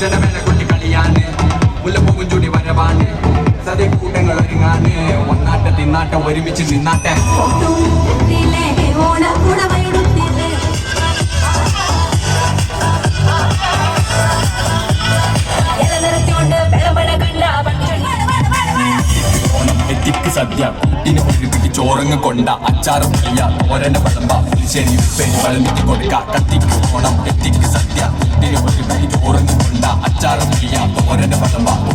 ജനമേല കുട്ടി കളിയാന് മുല്ലപ്പൂവും ചൂടി വരവാണ് സദ്യ കൂട്ടങ്ങൾ ഒരുങ്ങാന് ഒന്നാട്ടെ തിന്നാട്ടെ ഒരുമിച്ച് നിന്നാട്ടെ. എത്തിക്ക് സദ്യ. കൂട്ടിനെ ഒരു പിടി ചോറങ്ങ് കൊണ്ട അച്ചാറും കയ്യ ഓരന്റെ പഴമ്പ ശരി വളമിക്ക് കൊടുക്ക. കത്തിക്ക് ഓണം എത്തിക്ക് സദ്യ. കൂട്ടിന് ഒരു പിടി ചോറങ്ങ്